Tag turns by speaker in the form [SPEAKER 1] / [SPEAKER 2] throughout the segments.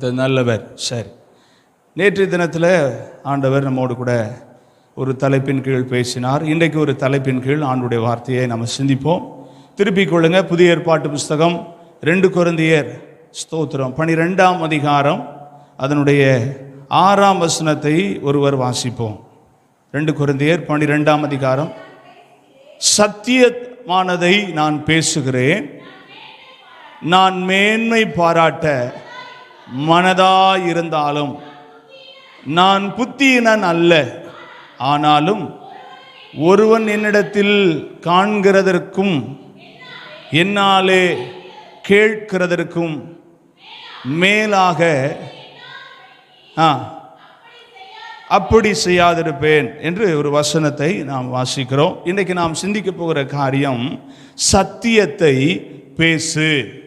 [SPEAKER 1] கர்த்தர் நல்லவர். சரி. நேற்றைய தினத்தில் ஆண்டவர் நம்மோடு கூட ஒரு தலைப்பின் கீழ் பேசினார். இன்றைக்கு ஒரு தலைப்பின் கீழ் ஆண்டுடைய வார்த்தையை நம்ம சிந்திப்போம். திருப்பிக் கொள்ளுங்க. புதிய ஏற்பாட்டு புஸ்தகம் ரெண்டு குழந்தையர் ஸ்தோத்திரம். பனிரெண்டாம் அதிகாரம் அதனுடைய ஆறாம் வசனத்தை ஒருவர் வாசிப்போம். ரெண்டு குழந்தையர் பனிரெண்டாம் அதிகாரம். சத்தியமானதை நான் பேசுகிறேன். நான் மேன்மை பாராட்ட மனதாயிருந்தாலும் நான் புத்தியினன் அல்ல. ஆனாலும் ஒருவன் என்னிடத்தில் காண்கிறதற்கும் என்னாலே கேட்கிறதற்கும் மேலாக ஆ அப்படி செய்யாதிருப்பேன் என்று ஒரு வசனத்தை நாம் வாசிக்கிறோம். இன்றைக்கு நாம் சிந்திக்க போகிற காரியம் சத்தியத்தை பேசு.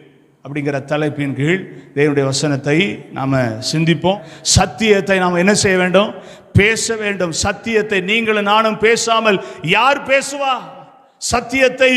[SPEAKER 1] அப்படிங்கிற தலைப்பின் கீழ் தேவனுடைய வசனத்தை நாம் சிந்திப்போம். சத்தியத்தை நாம் என்ன செய்ய வேண்டும்? பேச வேண்டும். சத்தியத்தை நீங்களும் நானும் பேசாமல் யார் பேசுவா? சத்தியத்தை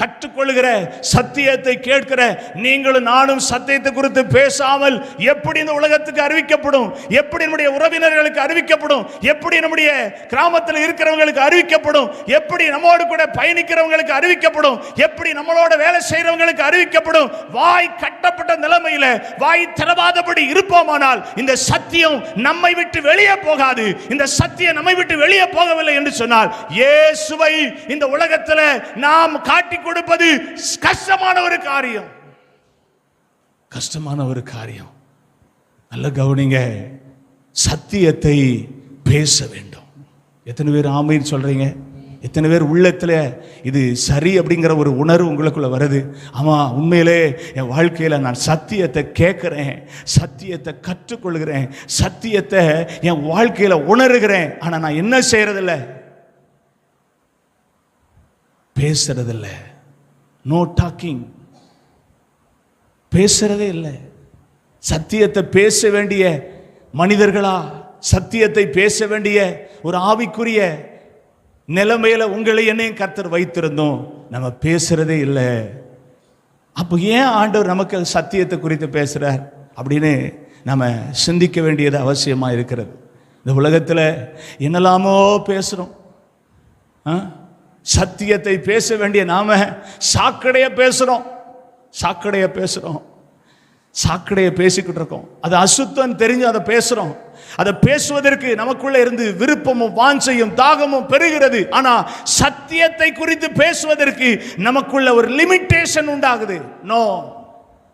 [SPEAKER 1] கற்றுக்கொள்கிற சத்தியத்தை கேட்கிற நீங்களும் நானும் சத்தியத்தை குறித்து பேசாமல் எப்படி இந்த உலகத்துக்கு அறிவிக்கப்படும் எப்படி நம்முடைய உறவினர்களுக்கு அறிவிக்கப்படும் எப்படி நம்முடைய கிராமத்தில் இருக்கிறவங்களுக்கு அறிவிக்கப்படும் எப்படி நம்மோடு கூட பயணிக்கிறவங்களுக்கு அறிவிக்கப்படும் எப்படி நம்மளோட வேலை செய்கிறவங்களுக்கு அறிவிக்கப்படும் வாய் கட்டப்பட்ட நிலைமையில வாய் திறவாதபடி இருப்போமானால் இந்த சத்தியம் நம்மை விட்டு வெளியே போகாது. இந்த சத்தியம் நம்மை விட்டு வெளியே போகவில்லை என்று சொன்னால் இயேசுவை இந்த உலகத்தில் நாம் காட்டி கொடுப்பது கஷ்டமான ஒரு காரியம். கஷ்டமான ஒரு காரியம். நல்ல கவனிங்க. சத்தியத்தை பேச வேண்டும். எத்தனை பேர் ஆமைன்னு சொல்றீங்க? எத்தனை பேர் உள்ளத்தில் இது சரி அப்படிங்கிற ஒரு உணர்வு உங்களுக்குள்ள வருது? ஆமாம் உண்மையிலே என் வாழ்க்கையில் நான் சத்தியத்தை கேட்குறேன். சத்தியத்தை கற்றுக்கொள்கிறேன். சத்தியத்தை என் வாழ்க்கையில் உணர்கிறேன். ஆனால் நான் என்ன செய்யறதில்ல? பேசுறதில்ல. நோ டாக்கிங் பேசுறதே இல்லை. சத்தியத்தை பேச வேண்டிய மனிதர்களா? சத்தியத்தை பேச வேண்டிய ஒரு ஆவிக்குரிய நிலைமையில உங்களை என்னையும் கர்த்தர் வைத்திருந்தோம். நம்ம பேசுறதே இல்லை. அப்போ ஏன் ஆண்டவர் நமக்கு சத்தியத்தை குறித்து பேசுறார்? அப்படின்னு நம்ம சிந்திக்க வேண்டியது அவசியமா இருக்கிறது. இந்த உலகத்தில் என்னெல்லாமோ பேசுகிறோம் ஆ? சத்தியத்தை பேச வேண்டிய நாம சாக்கடைய பேசுறோம். சாக்கடைய பேசுறோம். சாக்கடைய பேசிக்கிட்டு இருக்கோம். அது அசுத்தம் தெரிஞ்சு அதை பேசுறோம். அதை பேசுவதற்கு நமக்குள்ள இருந்து விருப்பமும் வாஞ்சையும் தாகமும் பெறுகிறது ஆனா சத்தியத்தை குறித்து பேசுவதற்கு நமக்குள்ள ஒரு லிமிட்டேஷன் உண்டாகுது. நோ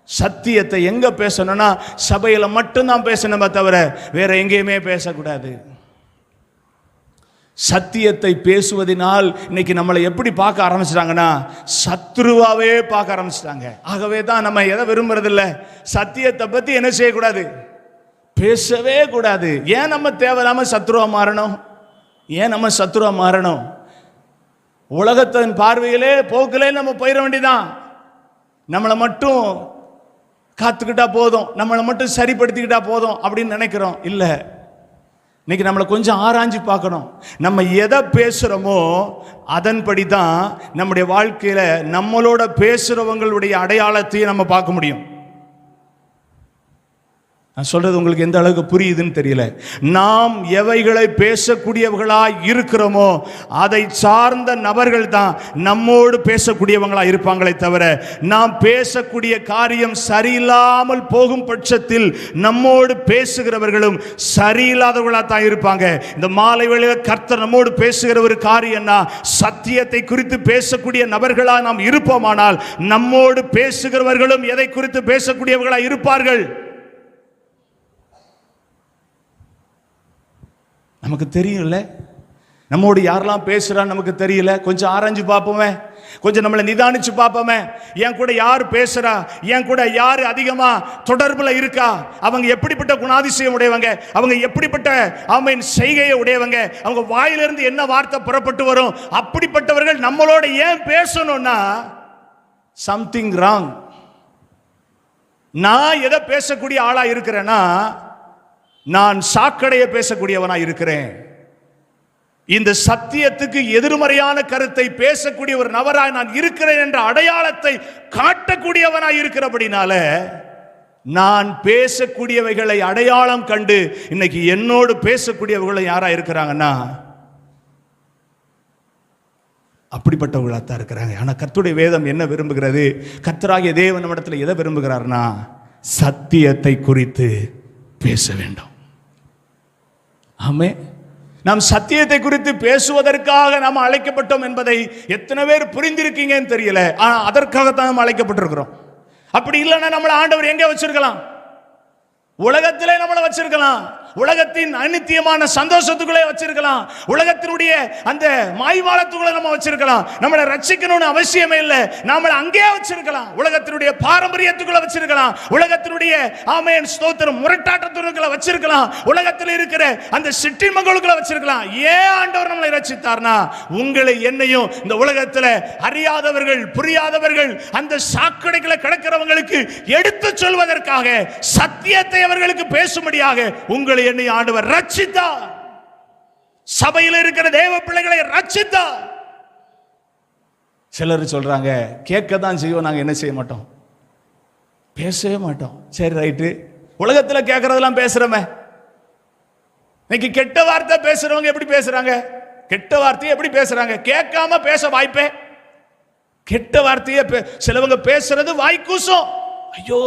[SPEAKER 1] சத்தியத்தை எங்க பேசணும்னா சபையில மட்டும்தான் பேசணுமே தவிர வேற எங்கேயுமே பேசக்கூடாது. சத்தியத்தை பேசுவதனால் இன்னைக்கு நம்மளை எப்படி பார்க்க ஆரம்பிச்சிட்டாங்கன்னா சத்ருவாவே பார்க்க ஆரம்பிச்சிட்டாங்க. ஆகவே தான் நம்ம எதை விரும்புறதில்ல? சத்தியத்தை பற்றி என்ன செய்யக்கூடாது? பேசவே கூடாது. ஏன் நம்ம தேவையில்லாமல் சத்ருவா மாறணும்? ஏன் நம்ம சத்ருவா மாறணும்? உலகத்தின் பார்வையிலே போக்கிலே நம்ம போயிட வேண்டிதான் நம்மளை மட்டும் காத்துக்கிட்டா போதும். நம்மளை மட்டும் சரிப்படுத்திக்கிட்டா போதும் அப்படின்னு நினைக்கிறோம். இல்லை. இன்னைக்கு நம்மளை கொஞ்சம் ஆராய்ஞ்சு பார்க்கணும். நம்ம எதை பேசுகிறோமோ அதன்படி தான் நம்முடைய வாழ்க்கையில் நம்மளோட பேசுகிறவங்களுடைய அடையாளத்தையும் நம்ம பார்க்க முடியும். நான் சொல்றது உங்களுக்கு எந்த அளவுக்கு புரியுதுன்னு தெரியல. நாம் எவைகளை பேசக்கூடியவர்களாக இருக்கிறோமோ அதை சார்ந்த நபர்கள் தான் நம்மோடு பேசக்கூடியவங்களாக இருப்பாங்களே தவிர நாம் பேசக்கூடிய காரியம் சரியில்லாமல் போகும் பட்சத்தில் நம்மோடு பேசுகிறவர்களும் சரியில்லாதவர்களாக தான் இருப்பாங்க. இந்த மாலை வேளையில் கர்த்தர் நம்மோடு பேசுகிற ஒரு காரியம்னா சத்தியத்தை குறித்து பேசக்கூடிய நபர்களாக நாம் இருப்போமானால் நம்மோடு பேசுகிறவர்களும் எதை குறித்து பேசக்கூடியவர்களாக இருப்பார்கள்? நமக்கு தெரியல நம்மோடு யாரெல்லாம் பேசுகிறான்னு நமக்கு தெரியல. கொஞ்சம் ஆராய்ஞ்சு பார்ப்போமே. கொஞ்சம் நம்மளை நிதானிச்சு பார்ப்போமே. என் கூட யார் பேசுகிறா என் கூட யார் அதிகமாக தொடர்பில் இருக்கா? அவங்க எப்படிப்பட்ட குணாதிசயம் உடையவங்க? அவங்க எப்படிப்பட்ட அவன் செய்கையை உடையவங்க? அவங்க வாயிலிருந்து என்ன வார்த்தை புறப்பட்டு வரும்? அப்படிப்பட்டவர்கள் நம்மளோட ஏன் பேசணும்னா சம்திங் ராங் நான் எதை பேசக்கூடிய ஆளாக இருக்கிறேன்னா நான் சாக்கடைய பேசக்கூடியவனாக இருக்கிறேன். இந்த சத்தியத்துக்கு எதிர்மறையான கருத்தை பேசக்கூடிய ஒரு நபராய் நான் இருக்கிறேன் என்ற அடையாளத்தை காட்டக்கூடியவனாய் இருக்கிறபடினால நான் பேசக்கூடியவைகளை அடையாளம் கண்டு இன்னைக்கு என்னோடு பேசக்கூடியவர்களும் யாரா இருக்கிறாங்கன்னா அப்படிப்பட்டவர்களாக தான் இருக்கிறாங்க. ஆனால் கத்துடைய வேதம் என்ன விரும்புகிறது? கத்தராகிய தேவன் நம்மிடத்தில் எதை விரும்புகிறார்னா சத்தியத்தை குறித்து பேச வேண்டும். ஆமே நாம் சத்தியத்தை குறித்து பேசுவதற்காக நாம் அழைக்கப்பட்டோம் என்பதை எத்தனை பேர் புரிந்திருக்கீங்கன்னு தெரியல. ஆனால் அதற்காகத்தான் நாம் அழைக்கப்பட்டிருக்கிறோம். அப்படி இல்லைன்னா நம்மளை ஆண்டவர் எங்கே வச்சிருக்கலாம்? உலகத்திலே நம்மளை வச்சிருக்கலாம். உலகத்தின் அநித்தியமான சந்தோஷத்துக்குள்ளே வச்சிருக்கலாம். உலகத்தினுடைய அந்த மாய்வாளத்துக்குள்ள நம்ம வச்சிருக்கலாம். நம்மளை ரட்சிக்கணும்னு அவசியமே இல்லை. நாமளை அங்கேயே வச்சிருக்கலாம். உலகத்தினுடைய பாரம்பரியத்துக்குள்ள வச்சிருக்கலாம். உலகத்தினுடைய ஆமையன் ஸ்தோத்திரம் முரட்டாட்டத்துக்குள்ள வச்சிருக்கலாம். உலகத்தில் இருக்கிற அந்த சிற்றின்மங்களுக்குள்ள வச்சிருக்கலாம். ஏன் ஆண்டவர் நம்மளை ரட்சித்தார்னா உங்களை என்னையும் இந்த உலகத்தில் அறியாதவர்கள் புரியாதவர்கள் அந்த சாக்கடைகளை கிடக்கிறவங்களுக்கு எடுத்து சொல்வதற்காக சத்தியத்தை அவர்களுக்கு பேசும்படியாக உங்களை என்னை ஆண்டவர் ரட்சித்தார் சபையில் இருக்கிற தேவ பிள்ளைகளை ரட்சித்தார் சிலர் சொல்றாங்க கேட்க தான் செய்வோம் நாங்க என்ன செய்ய மாட்டோம்? பேசவே மாட்டோம். சரி ரைட்டு. உலகத்தில் கேட்கறதெல்லாம் பேசுறோமே. இன்னைக்கு கெட்ட வார்த்தை பேசுறவங்க எப்படி பேசுறாங்க? கெட்ட வார்த்தையை எப்படி பேசுறாங்க? கேட்காம பேச வாய்ப்பே. கெட்ட வார்த்தையை சிலவங்க பேசுறது வாய்க்கூசும். ஐயோ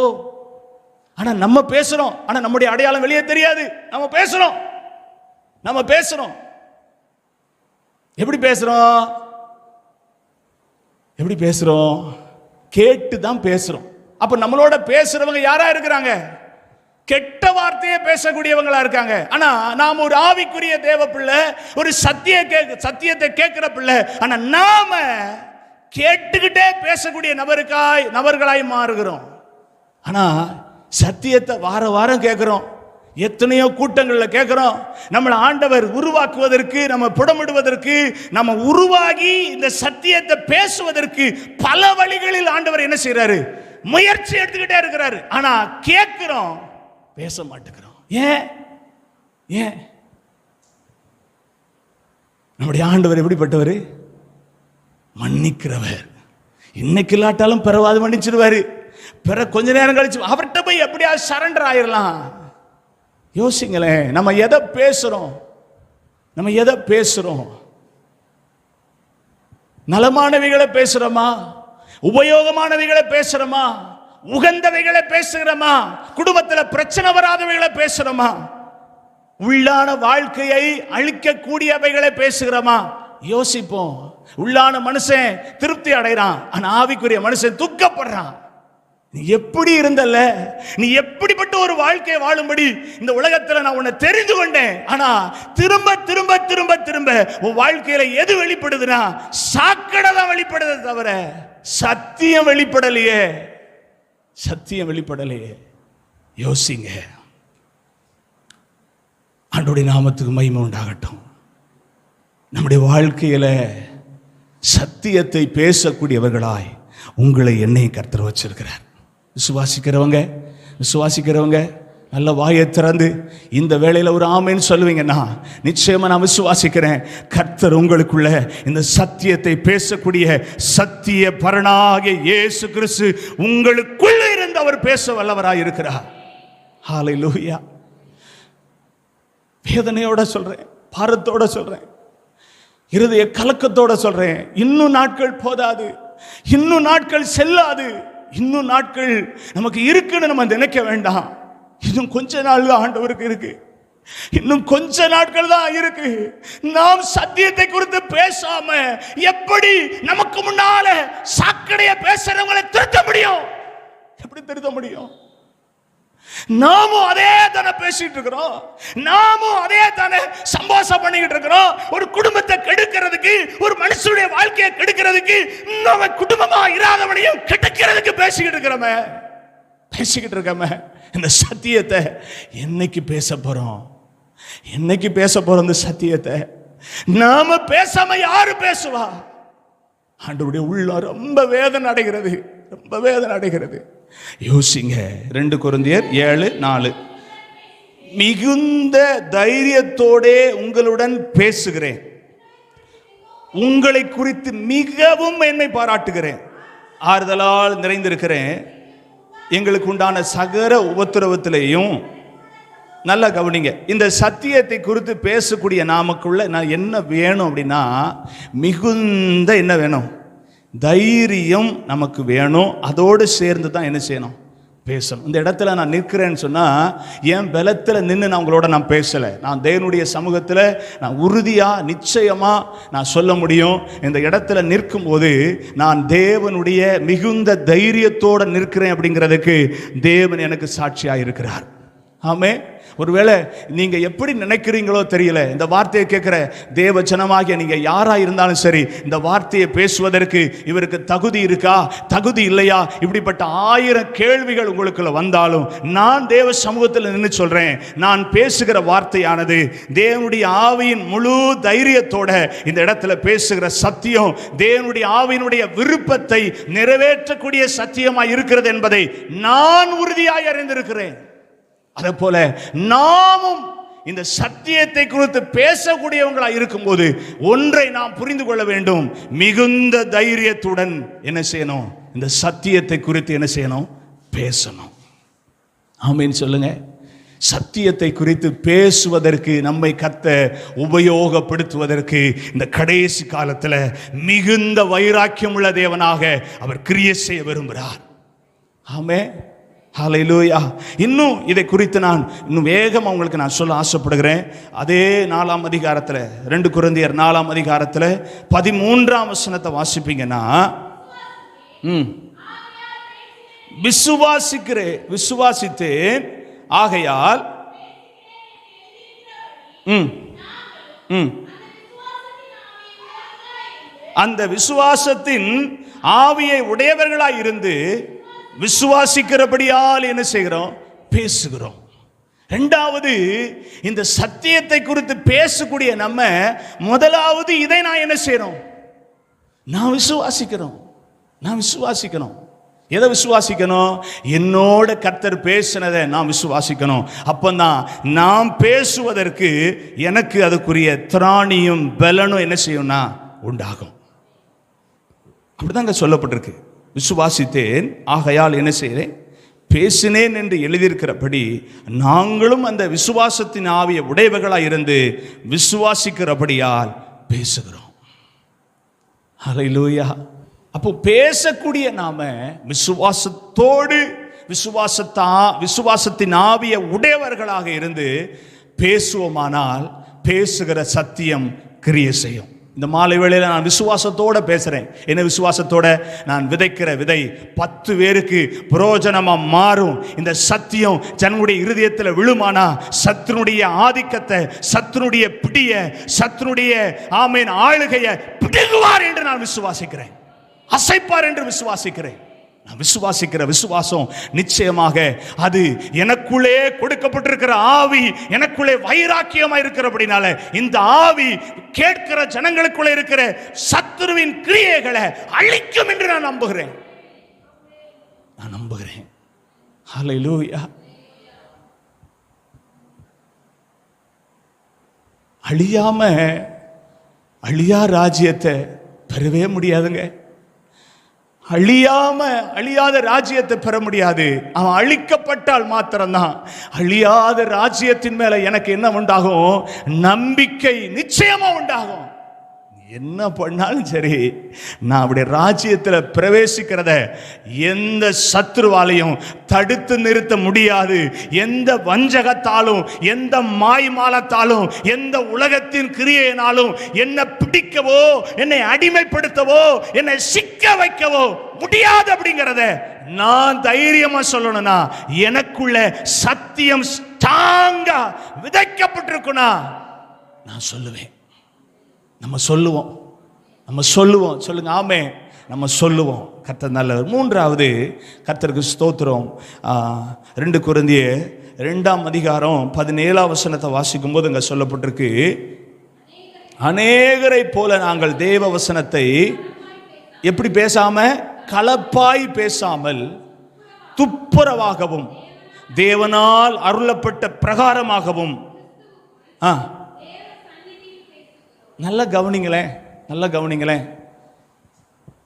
[SPEAKER 1] ஆனால் நம்ம பேசுகிறோம் ஆனால் நம்முடைய அடையாளம் வெளியே தெரியாது. நம்ம பேசுகிறோம் நம்ம பேசுகிறோம் எப்படி பேசுகிறோம் எப்படி பேசுகிறோம் கேட்டு தான் பேசுகிறோம் அப்போ நம்மளோட பேசுகிறவங்க யாராக இருக்கிறாங்க? கெட்ட வார்த்தையை பேசக்கூடியவங்களா இருக்காங்க. ஆனா நாம் ஒரு ஆவிக்குரிய தேவ பிள்ளை ஒரு சத்திய சத்தியத்தை கேட்கிற பிள்ளை. ஆனா நாம கேட்டுக்கிட்டே பேசக்கூடிய நபருக்காய் நபர்களாய் மாறுகிறோம். ஆனா சத்தியத்தை வார வாரம் கேட்குறோம் எத்தனையோ கூட்டங்களில் கேட்குறோம் நம்மளை ஆண்டவர் உருவாக்குவதற்கு நம்ம புடமிடுவதற்கு நம்ம உருவாகி இந்த சத்தியத்தை பேசுவதற்கு பல வழிகளில் ஆண்டவர் என்ன செய்கிறாரு முயற்சி எடுத்துக்கிட்டே இருக்கிறாரு. ஆனால் கேட்குறோம் பேச மாட்டேங்கிறோம். ஏன்? ஏன்? நம்முடைய ஆண்டவர் எப்படிப்பட்டவர்? மன்னிக்கிறவர். இன்னைக்கு இல்லாட்டாலும் பிறவாது மன்னிச்சிருவாரு. பிற கொஞ்ச நேரம் கழிச்சு அவர்கிட்ட போய் எப்படியாவது சரண்டர் ஆயிடலாம் யோசிங்களேன் நம்ம எதை பேசுறோம்? நம்ம எதை பேசுறோம்? நலமானவைகளை பேசுறோமா? உபயோகமானவைகளை பேசுறோமா? உகந்தவைகளை பேசுகிறோமா? குடும்பத்தில் பிரச்சனை வராதவைகளை பேசுறோமா? உள்ளான வாழ்க்கையை அழிக்கக்கூடியவைகளை பேசுகிறோமா? யோசிப்போம். உள்ளான மனுஷன் திருப்தி அடைறான். ஆனா ஆவிக்குரிய மனுஷன் துக்கப்படுறான். நீ எப்படி இருந்தல்ல? நீ எப்படிப்பட்ட ஒரு வாழ்க்கையை வாழும்படி இந்த உலகத்துல நான் உன்னை தெரிந்து கொண்டேன். ஆனா திரும்ப திரும்ப திரும்ப திரும்ப உன் வாழ்க்கையில எது வெளிப்படுதுன்னா சாக்கடை தான் வெளிப்படுது தவிர சத்தியம் வெளிப்படலையே. சத்தியம் வெளிப்படலையே. யோசிங்க. ஆண்டுடைய நாமத்துக்கு மகிமை உண்டாகட்டும். நம்முடைய வாழ்க்கையில சத்தியத்தை பேசக்கூடியவர்களாய் உங்களை என்னை கர்த்தர் வச்சிருக்கிறார். விசுவாசிக்கிறவங்க விசுவாசிக்கிறவங்க நல்ல வாயை திறந்து இந்த வேளையில் ஒரு ஆமைன்னு சொல்லுவீங்கன்னா நிச்சயமாக நான் விசுவாசிக்கிறேன். கர்த்தர் உங்களுக்குள்ள இந்த சத்தியத்தை பேசக்கூடிய சத்திய பரணாக இயேசு கிறிஸ்து உங்களுக்குள்ள இருந்து அவர் பேச வல்லவராக இருக்கிறார். ஹalleluya வேதனையோட சொல்கிறேன் பாரத்தோட சொல்கிறேன் இருதய கலக்கத்தோட சொல்கிறேன் இன்னும் நாட்கள் போதாது இன்னும் நாட்கள் செல்லாது. இன்னும் நாட்கள் நமக்கு இருக்குன்னு நம்ம நினைக்க வேண்டாம். இன்னும் கொஞ்ச நாள் தான் ஆண்டவருக்கு இருக்கு. இன்னும் கொஞ்ச நாட்கள் தான் இருக்கு. நாம் சத்தியத்தை குறித்து பேசாம எப்படி நமக்கு முன்னால சாக்கடைய பேசுறவங்களை திருத்த முடியும்? எப்படி திருத்த முடியும்? நாமும் அதே தானே பேசிட்டு இருக்கிறோம். நாமும் அதே தானே சம்பாசம் பண்ணிக்கிட்டு இருக்கிறோம். ஒரு குடும்பத்தை கெடுக்கிறதுக்கு ஒரு மனுஷனுடைய வாழ்க்கையை கெடுக்கிறதுக்கு நம்ம குடும்பமா இராதவனையும் கெடுக்கிறதுக்கு பேசிக்கிட்டு இருக்கிறோமே. பேசிக்கிட்டு இருக்கோமே. இந்த சத்தியத்தை என்னைக்கு பேச போறோம்? என்னைக்கு பேச போறோம் இந்த சத்தியத்தை? நாம பேசாம யாரு பேசுவா? ஆண்டவருடைய உள்ள ரொம்ப வேதனை அடைகிறது. ரொம்ப வேதனை அடைகிறது. யோசிங்க. ரெண்டு குருந்தியர் ஏழு நாலு. மிகுந்த தைரியத்தோடே உங்களுடன் பேசுகிறேன். உங்களை குறித்து மிகவும் என்னை பாராட்டுகிறேன். ஆறுதலால் நிறைந்திருக்கிறேன். எங்களுக்கு உண்டான சகர உபத்திரவத்திலையும் நல்லா கவனிங்க. இந்த சத்தியத்தை குறித்து பேசக்கூடிய நாமக்குள்ள நான் என்ன வேணும் அப்படின்னா மிகுந்த என்ன வேணும்? தைரியம் நமக்கு வேணும். அதோடு சேர்ந்து தான் என்ன செய்யணும்? பேசணும். இந்த இடத்துல நான் நிற்கிறேன்னு சொன்னால் என் பலத்தில் நின்று நான் உங்களோட நான் பேசலை. நான் தேவனுடைய சமூகத்தில் நான் உறுதியாக நிச்சயமாக நான் சொல்ல முடியும். இந்த இடத்துல நிற்கும்போது நான் தேவனுடைய மிகுந்த தைரியத்தோடு நிற்கிறேன் அப்படிங்கிறதுக்கு தேவன் எனக்கு சாட்சியாக இருக்கிறார் ஆமே ஒருவேளை நீங்க எப்படி நினைக்கிறீங்களோ தெரியல. இந்த வார்த்தையை கேட்குற தேவ ஜனமாகிய நீங்க யாரா இருந்தாலும் சரி இந்த வார்த்தையை பேசுவதற்கு இவருக்கு தகுதி இருக்கா? தகுதி இல்லையா? இப்படிப்பட்ட ஆயிரம் கேள்விகள் உங்களுக்குள்ள வந்தாலும் நான் தேவ சமூகத்தில் நின்று சொல்றேன். நான் பேசுகிற வார்த்தையானது தேவனுடைய ஆவியின் முழு தைரியத்தோட இந்த இடத்துல பேசுகிற சத்தியம் தேவனுடைய ஆவியினுடைய விருப்பத்தை நிறைவேற்றக்கூடிய சத்தியமாய் இருக்கிறது என்பதை நான் உறுதியாய் அறிந்திருக்கிறேன். அதே போல நாமும் இந்த சத்தியத்தை குறித்து பேசக்கூடியவங்களா இருக்கும்போது ஒன்றை நாம் புரிந்து கொள்ள வேண்டும். மிகுந்த தைரியத்துடன் என்ன செய்யணும்? இந்த சத்தியத்தை குறித்து என்ன செய்யணும்? பேசணும். ஆமீன் சொல்லுங்க. சத்தியத்தை குறித்து பேசுவதற்கு நம்மை கத்த உபயோகப்படுத்துவதற்கு இந்த கடைசி காலத்தில் மிகுந்த வைராக்கியம் உள்ள தேவனாக அவர் கிரியை செய்ய விரும்புகிறார். ஆமே ஹalleluya இன்னும் இதை குறித்து நான் இன்னும் வேகம் உங்களுக்கு நான் சொல்ல ஆசைப்படுகிறேன். அதே நாலாம் அதிகாரத்தில் ரெண்டு குழந்தையர் நாலாம் அதிகாரத்தில் பதிமூன்றாம் வசனத்தை வாசிப்பீங்கன்னா ம். விசுவாசிக்கிறேன் விசுவாசித்தேன் ஆகையால் ம் ம். அந்த விசுவாசத்தின் ஆவியை உடையவர்களாய் இருந்து விசுவாசிக்கிறபடியால் என்ன செய்கிறோம்? பேசுகிறோம். ரெண்டாவது இந்த சத்தியத்தை குறித்து பேசக்கூடிய நம்ம முதலாவது இதை நான் என்ன செய்யறோம் நான் விசுவாசிக்கிறோம். நான் விசுவாசிக்கணும் எதை விசுவாசிக்கணும்? என்னோட கர்த்தர் பேசினதை நான் விசுவாசிக்கணும். அப்பந்தான் நாம் பேசுவதற்கு எனக்கு அதுக்குரிய திராணியும் பலனும் என்ன செய்யும்னா உண்டாகும். அப்படிதாங்க சொல்லப்பட்டிருக்கு. விசுவாசித்தேன். ஆகையால் என்ன செய்கிறேன் பேசினேன் என்று எழுதியிருக்கிறபடி நாங்களும் அந்த விசுவாசத்தின் ஆவிய உடையவர்களாக இருந்து விசுவாசிக்கிறபடியால் பேசுகிறோம். அலையிலூயா அப்போ பேசக்கூடிய நாம விசுவாசத்தோடு விசுவாசத்தா விசுவாசத்தின் ஆவிய உடையவர்களாக இருந்து பேசுவோமானால் பேசுகிற சத்தியம் கிரிய செய்யும். இந்த மாலை வேளையில் நான் விசுவாசத்தோட பேசுகிறேன் என்ன விசுவாசத்தோட? நான் விதைக்கிற விதை பத்து பேருக்கு புரோஜனமாக மாறும். இந்த சத்தியம் ஜனனுடைய இருதயத்தில் விழுமானா? சத்தினுடைய ஆதிக்கத்தை சத்தினுடைய பிடிய சத்தினுடைய ஆமையின் ஆளுகையை பிடுங்குவார் என்று நான் விசுவாசிக்கிறேன். அசைப்பார் என்று விசுவாசிக்கிறேன். நான் விசுவாசிக்கிற விசுவாசம் நிச்சயமாக அது எனக்குள்ளே கொடுக்கப்பட்டிருக்கிற ஆவி எனக்குள்ளே வைராக்கியமா இருக்கிறபடினால இந்த ஆவி கேட்கிற ஜனங்களுக்குள்ளே இருக்கிற சத்துருவின் கிரியைகளை அழிக்கும் என்று நான் நம்புகிறேன். நான் நம்புகிறேன். ஹalleluya. அழியாம அழியா ராஜ்யத்தை பெறவே முடியாதுங்க. அழியாம அழியாத ராஜ்யத்தை பெற முடியாது. அவன் அழிக்கப்பட்டால் மாத்திரம்தான். அழியாத ராஜ்யத்தின் மேல எனக்கு என்ன உண்டாகும்? நம்பிக்கை நிச்சயமா உண்டாகும். என்ன பண்ணாலும் சரி நான் அப்படி ராஜ்யத்தில் பிரவேசிக்கிறத எந்த சத்ருவாலையும் தடுத்து நிறுத்த முடியாது. எந்த வஞ்சகத்தாலும் எந்த மாய்மாலத்தாலும் எந்த உலகத்தின் கிரியையினாலும் என்னை பிடிக்கவோ என்னை அடிமைப்படுத்தவோ என்னை சிக்க வைக்கவோ முடியாது அப்படிங்கிறத நான் தைரியமா சொல்லணும்னா எனக்குள்ள சத்தியம் ஸ்ட்ராங்கா விதைக்கப்பட்டிருக்குனா நான் சொல்லுவேன். நம்ம சொல்லுவோம். நம்ம சொல்லுவோம். சொல்லுங்க ஆமே நம்ம சொல்லுவோம். கர்த்தர் நல்லவர். மூன்றாவது கர்த்தருக்கு ஸ்தோத்திரம். ரெண்டு குருந்திய ரெண்டாம் அதிகாரம் பதினேழாம் வசனத்தை வாசிக்கும் போது அங்கே சொல்லப்பட்டிருக்கு. அநேகரை போல நாங்கள் தேவ வசனத்தை எப்படி பேசாம? கலப்பாய் பேசாமல் துப்புரவாகவும் தேவனால் அருளப்பட்ட பிரகாரமாகவும். ஆ நல்லா கவனிங்களேன் நல்லா கவனிங்களேன்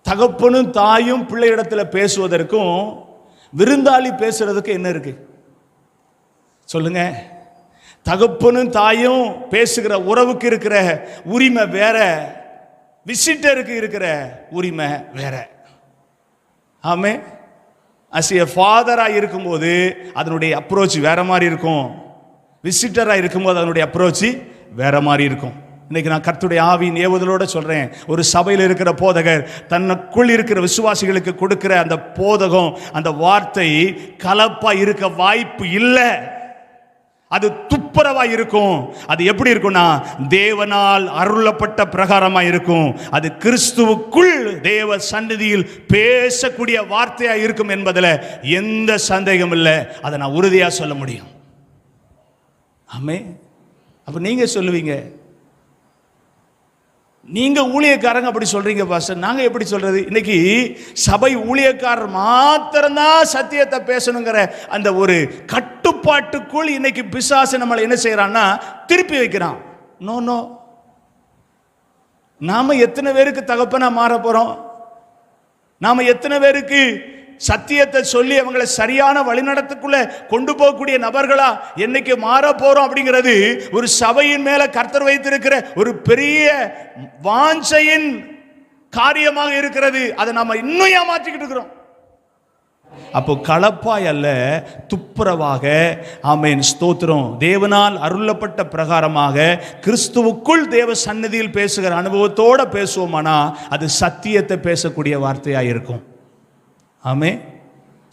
[SPEAKER 1] தகப்பனும் தாயும் பிள்ளையிடத்தில் பேசுவதற்கும் விருந்தாளி பேசுறதுக்கு என்ன இருக்கு? சொல்லுங்க. தகப்பனும் தாயும் பேசுகிற உறவுக்கு இருக்கிற உரிமை வேற விசிட்டருக்கு இருக்கிற உரிமை வேற. ஆமே. அஸ் ஏ ஃபாதராக இருக்கும்போது அதனுடைய அப்ரோச் வேற மாதிரி இருக்கும். விசிட்டராக இருக்கும்போது அதனுடைய அப்ரோச் வேற மாதிரி இருக்கும். இன்னைக்கு நான் கர்த்துடைய ஆவியின் ஏவுதலோட சொல்கிறேன் ஒரு சபையில் இருக்கிற போதகர் தன்னுக்குள் இருக்கிற விசுவாசிகளுக்கு கொடுக்குற அந்த போதகம் அந்த வார்த்தை கலப்பாக இருக்க வாய்ப்பு இல்லை. அது துப்புரவாக இருக்கும். அது எப்படி இருக்கும்னா தேவனால் அருளப்பட்ட பிரகாரமாக இருக்கும். அது கிறிஸ்துவுக்குள் தேவ சன்னதியில் பேசக்கூடிய வார்த்தையாக இருக்கும் என்பதில் எந்த சந்தேகம் இல்லை. அதை நான் உறுதியாக சொல்ல முடியும். ஆமே அப்போ நீங்கள் சொல்லுவீங்க. நீங்க ஊழியக்காரங்க அப்படி சொல்றீங்க பாஸ்டர். நாங்க எப்படி சொல்றது? இன்னைக்கு சபை ஊழியக்காரர் மாத்திரம்தான் சத்தியத்தை பேசணுங்கிற அந்த ஒரு கட்டுப்பாட்டுக்குள் இன்னைக்கு பிசாசு நம்மளை என்ன செய்யறான்னா திருப்பி வைக்கிறான். நோ நோ நாம எத்தனை பேருக்கு தகப்பனா மாற போறோம்? நாம எத்தனை பேருக்கு சத்தியத்தை சொல்லி அவங்களை சரியான வழிநடத்துக்குள்ள கொண்டு போகக்கூடிய நபர்களா என்னைக்கு மாற போறோம் அப்படிங்கிறது ஒரு சபையின் மேல கர்த்தர் வைத்திருக்கிற ஒரு பெரிய வாஞ்சையின் காரியமாக இருக்கிறது. அதை நாம இன்னும் ஏமாற்றிக்கிட்டு இருக்கிறோம். அப்போ கலப்பாய் அல்ல துப்புரவாக. ஆமேன். ஸ்தோத்திரம். தேவனால் அருளப்பட்ட பிரகாரமாக கிறிஸ்துவுக்குள் தேவ சன்னதியில் பேசுகிற அனுபவத்தோட பேசுவோமானா அது சத்தியத்தை பேசக்கூடிய வார்த்தையாக இருக்கும் ஆமே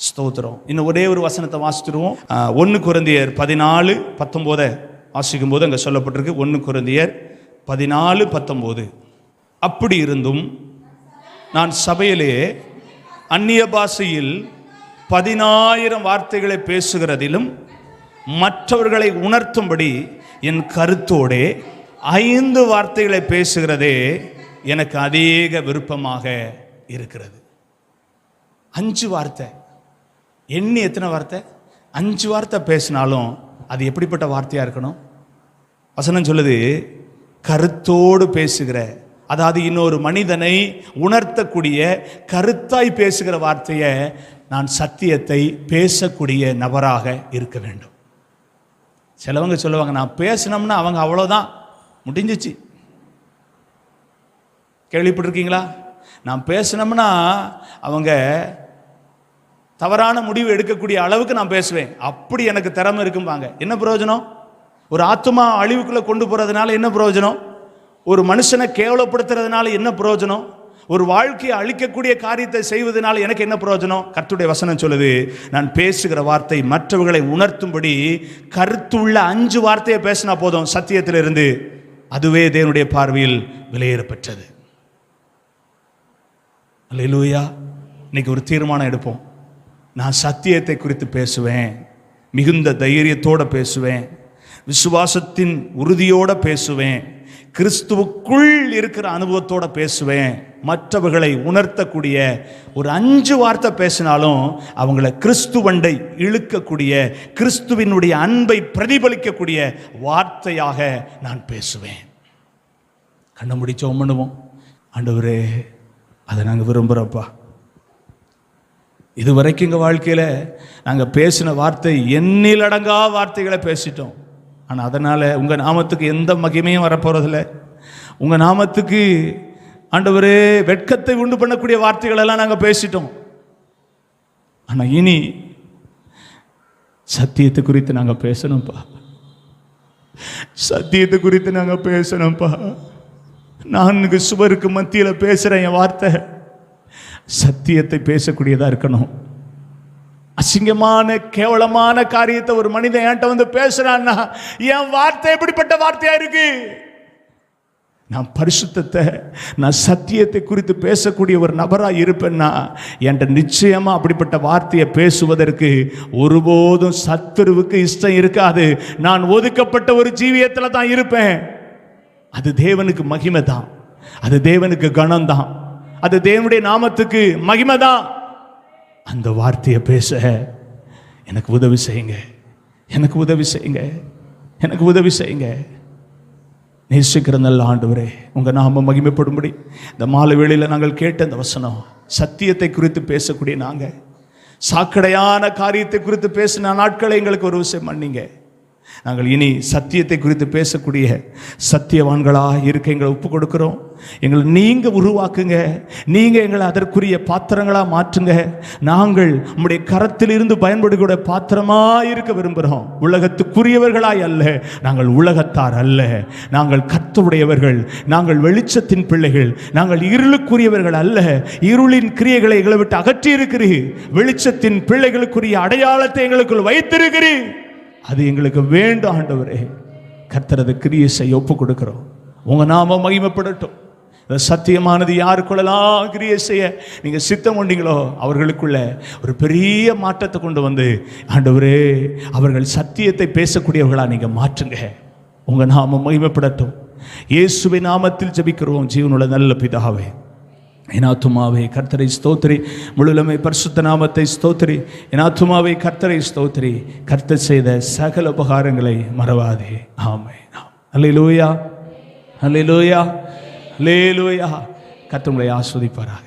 [SPEAKER 1] ஸ்தோத்திரம். இன்னும் ஒரே ஒரு வசனத்தை வாசித்துருவோம் ஒன்று குருந்தியர் பதினாலு பத்தொம்போதை வாசிக்கும் போது அங்கே சொல்லப்பட்டிருக்கு. ஒன்று குருந்தியர் பதினாலு பத்தொம்போது. அப்படி இருந்தும் நான் சபையிலே அந்நிய பாஷையில் பதினாயிரம் வார்த்தைகளை பேசுகிறதிலும் மற்றவர்களை உணர்த்தும்படி என் கருத்தோடே ஐந்து வார்த்தைகளை பேசுகிறதே எனக்கு அதிக விருப்பமாக இருக்கிறது. அஞ்சு வார்த்தை. எண்ணி எத்தனை வார்த்தை? அஞ்சு வார்த்தை பேசினாலும் அது எப்படிப்பட்ட வார்த்தையாக இருக்கணும்? வசனம் சொல்லுது கருத்தோடு பேசுகிற அதாவது இன்னொரு மனிதனை உணர்த்தக்கூடிய கருத்தாய் பேசுகிற வார்த்தையை நான் சத்தியத்தை பேசக்கூடிய நபராக இருக்க வேண்டும். சிலவங்க சொல்லுவாங்க நான் பேசினோம்னா அவங்க அவ்வளோதான் முடிஞ்சிச்சு. கேள்விப்பட்டிருக்கீங்களா? நான் பேசினோம்னா அவங்க தவறான முடிவு எடுக்கக்கூடிய அளவுக்கு நான் பேசுவேன். அப்படி எனக்கு திறமை இருக்கும்பாங்க. என்ன பிரயோஜனம்? ஒரு ஆத்மா அழிவுக்குள்ளே கொண்டு போகிறதுனால என்ன பிரயோஜனம்? ஒரு மனுஷனை கேவலப்படுத்துறதுனால என்ன பிரயோஜனம்? ஒரு வாழ்க்கையை அழிக்கக்கூடிய காரியத்தை செய்வதனால எனக்கு என்ன பிரயோஜனம்? கர்த்துடைய வசனம் சொல்லுது நான் பேசுகிற வார்த்தை மற்றவர்களை உணர்த்தும்படி கருத்துள்ள அஞ்சு வார்த்தையை பேசினா போதும். சத்தியத்திலிருந்து அதுவே தேவனுடைய பார்வையில் விலையேறப்பெற்றது அல்லேலூயா. இன்னைக்கு ஒரு தீர்மானம் எடுப்போம். நான் சத்தியத்தை குறித்து பேசுவேன் மிகுந்த தைரியத்தோட பேசுவேன் விசுவாசத்தின் உறுதியோடு பேசுவேன் கிறிஸ்துவுக்குள் இருக்கிற அனுபவத்தோட பேசுவேன். மற்றவர்களை உணர்த்தக்கூடிய ஒரு அஞ்சு வார்த்தை பேசினாலும் அவங்கள கிறிஸ்துவண்டை இழுக்கக்கூடிய கிறிஸ்துவினுடைய அன்பை பிரதிபலிக்கக்கூடிய வார்த்தையாக நான் பேசுவேன். கண்ணை முடிச்சோம் பண்ணுவோம் ஆண்டவரே அதை நாங்கள் விரும்புகிறோப்பா இது வரைக்கும் எங்கள் வாழ்க்கையில் நாங்கள் பேசின வார்த்தை எண்ணிலடங்கா வார்த்தைகளை பேசிட்டோம். ஆனால் அதனால் உங்கள் நாமத்துக்கு எந்த மகிமையும் வரப்போகிறதில்ல உங்கள் நாமத்துக்கு ஆண்டவரே வெட்கத்தை உண்டு பண்ணக்கூடிய வார்த்தைகளெல்லாம் நாங்கள் பேசிட்டோம். ஆனால் இனி சத்தியத்தை குறித்து நாங்கள் பேசணும்ப்பா சத்தியத்தை குறித்து நாங்கள் பேசணும்ப்பா நான் சுவருக்கு மத்தியில் பேசுகிறேன் என் வார்த்தை. சத்தியத்தை பேசக்கூடியதாக இருக்கணும். அசிங்கமான கேவலமான காரியத்தை ஒரு மனிதன் என்கிட்ட வந்து பேசுறான்னா என் வார்த்தை எப்படிப்பட்ட வார்த்தையா இருக்கு? நான் பரிசுத்தத்தை நான் சத்தியத்தை குறித்து பேசக்கூடிய ஒரு நபராக இருப்பேன்னா என்கிட்ட நிச்சயமாக அப்படிப்பட்ட வார்த்தையை பேசுவதற்கு ஒருபோதும் சத்துருவுக்கு இஷ்டம் இருக்காது. நான் ஒதுக்கப்பட்ட ஒரு ஜீவியத்தில் தான் இருப்பேன். அது தேவனுக்கு மகிமை தான். அது தேவனுக்கு கணம்தான் அது தேவனுடைய நாமத்துக்கு மகிமைதான் அந்த வார்த்தையை பேச எனக்கு உதவி செய்யுங்க. எனக்கு உதவி செய்யுங்க. எனக்கு உதவி செய்யுங்க. நேசிக்கிற நல்ல ஆண்டவரே உங்கள் நாம மகிமைப்படும்படி இந்த மாலை வேளையில் நாங்கள் கேட்ட இந்த வசனம் சத்தியத்தை குறித்து பேசக்கூடிய நாங்கள் சாக்கடையான காரியத்தை குறித்து பேசின நாட்களை எங்களுக்கு ஒரு விஷயம் மன்னிங்க நாங்கள் இனி சத்தியத்தை குறித்து பேசக்கூடிய சத்தியவான்களாக இருக்க எங்களை ஒப்பு கொடுக்குறோம். எங்களை நீங்கள் உருவாக்குங்க. நீங்கள் எங்களை அதற்குரிய பாத்திரங்களா மாற்றுங்க. நாங்கள் நம்முடைய கரத்திலிருந்து பயன்படக்கூடிய பயன்படுகிற பாத்திரமா இருக்க விரும்புகிறோம். உலகத்துக்குரியவர்களாய் அல்ல. நாங்கள் உலகத்தார் அல்ல. நாங்கள் கத்துடையவர்கள் நாங்கள் வெளிச்சத்தின் பிள்ளைகள். நாங்கள் இருளுக்குரியவர்கள் அல்ல. இருளின் கிரியைகளை எங்களை விட்டு அகற்றி இருக்கிறீர் வெளிச்சத்தின் பிள்ளைகளுக்குரிய அடையாளத்தை எங்களுக்குள் வைத்திருக்கிறீர். அது எங்களுக்கு வேண்டும் ஆண்டவரே. கர்த்தரது கிரியை செய்ய ஒப்பு கொடுக்கிறோம். உங்க நாம மகிமைப்படட்டும். இந்த சத்தியமானது யாருக்குள்ளலாம் கிரியை செய்ய நீங்க சித்தம் கொண்டீங்களோ? அவர்களுக்குள்ள ஒரு பெரிய மாற்றத்தை கொண்டு வந்து ஆண்டவரே அவர்கள் சத்தியத்தை பேசக்கூடியவர்களா நீங்க மாற்றுங்க. உங்க நாமம் மகிமைப்படட்டும். இயேசுவை நாமத்தில் ஜெபிக்கிறோம். ஜீவனுள்ள நல்ல பிதாவே. என் கர்த்தரை ஸ்தோத்திரி. முழுலமை பரிசுத்த நாமத்தை ஸ்தோத்திரி. என் கர்த்தரை ஸ்தோத்திரி. கர்த்தர் செய்த சகல உபகாரங்களை மறவாதே. ஆமை அல்லேலூயா அல்லேலூயா அல்லேலூயா லூயா லே ஆஸ்வதிப்பாராக ஆமை ஆஸ்வதிப்பாராக.